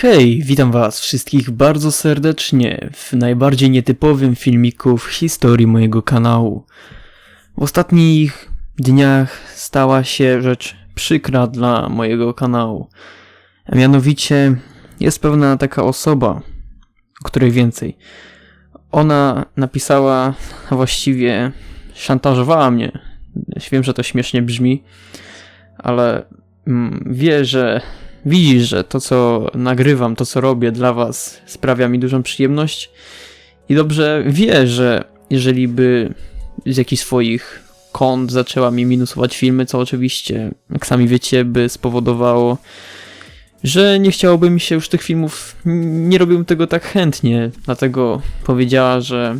Hej, witam was wszystkich bardzo serdecznie w najbardziej nietypowym filmiku w historii mojego kanału. W ostatnich dniach stała się rzecz przykra dla mojego kanału. A mianowicie jest pewna taka osoba, o której więcej. Ona napisała, a właściwie szantażowała mnie. Wiem, że to śmiesznie brzmi, ale mm, wie, że widzi, że to, co nagrywam, to, co robię dla Was, sprawia mi dużą przyjemność i dobrze wie, że jeżeli by z jakichś swoich kont zaczęła mi minusować filmy, co oczywiście, jak sami wiecie, by spowodowało, że nie chciałoby mi się już tych filmów, nie robiłbym tego tak chętnie, dlatego powiedziała, że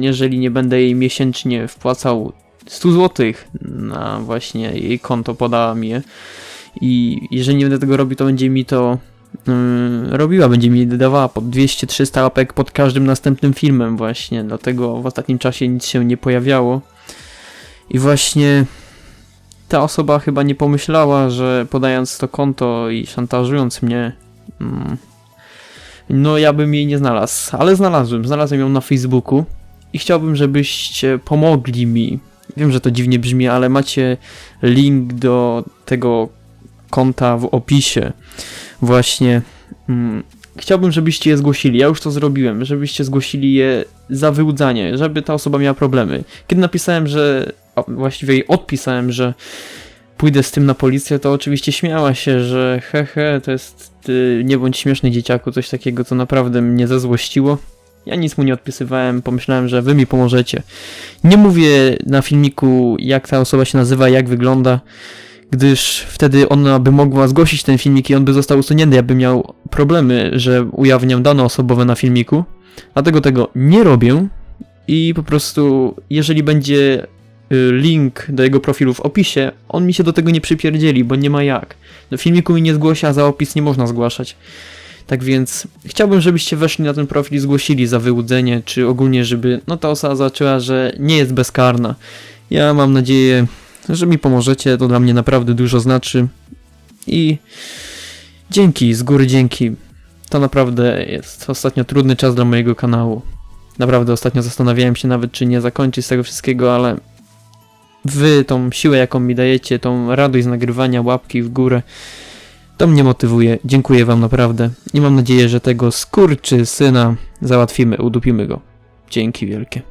jeżeli nie będę jej miesięcznie wpłacał 100 zł na właśnie jej konto, podała mi je, i jeżeli nie będę tego robił, to będzie mi to yy, robiła, będzie mi dawała po 200-300 łapek pod każdym następnym filmem właśnie, dlatego w ostatnim czasie nic się nie pojawiało. I właśnie ta osoba chyba nie pomyślała, że podając to konto i szantażując mnie, mm, no ja bym jej nie znalazł, ale znalazłem, znalazłem ją na Facebooku i chciałbym, żebyście pomogli mi. Wiem, że to dziwnie brzmi, ale macie link do tego konta w opisie. Właśnie mm, chciałbym, żebyście je zgłosili. Ja już to zrobiłem, żebyście zgłosili je za wyłudzanie, żeby ta osoba miała problemy. Kiedy napisałem, że a właściwie jej odpisałem, że pójdę z tym na policję, to oczywiście śmiała się, że he he, to jest ty, nie bądź śmieszny dzieciaku, coś takiego, co naprawdę mnie zezłościło. Ja nic mu nie odpisywałem, pomyślałem, że wy mi pomożecie. Nie mówię na filmiku, jak ta osoba się nazywa, jak wygląda gdyż wtedy ona by mogła zgłosić ten filmik i on by został usunięty, ja bym miał problemy, że ujawniam dane osobowe na filmiku. Dlatego tego nie robię i po prostu jeżeli będzie y, link do jego profilu w opisie, on mi się do tego nie przypierdzieli, bo nie ma jak. Do filmiku mi nie zgłosi, a za opis nie można zgłaszać. Tak więc chciałbym, żebyście weszli na ten profil i zgłosili za wyłudzenie, czy ogólnie, żeby no ta osoba zaczęła, że nie jest bezkarna. Ja mam nadzieję, że mi pomożecie, to dla mnie naprawdę dużo znaczy. I dzięki, z góry dzięki. To naprawdę jest ostatnio trudny czas dla mojego kanału. Naprawdę ostatnio zastanawiałem się nawet, czy nie zakończyć tego wszystkiego, ale wy tą siłę, jaką mi dajecie, tą radość z nagrywania, łapki w górę, to mnie motywuje. Dziękuję wam naprawdę. I mam nadzieję, że tego skurczy syna załatwimy, udupimy go. Dzięki wielkie.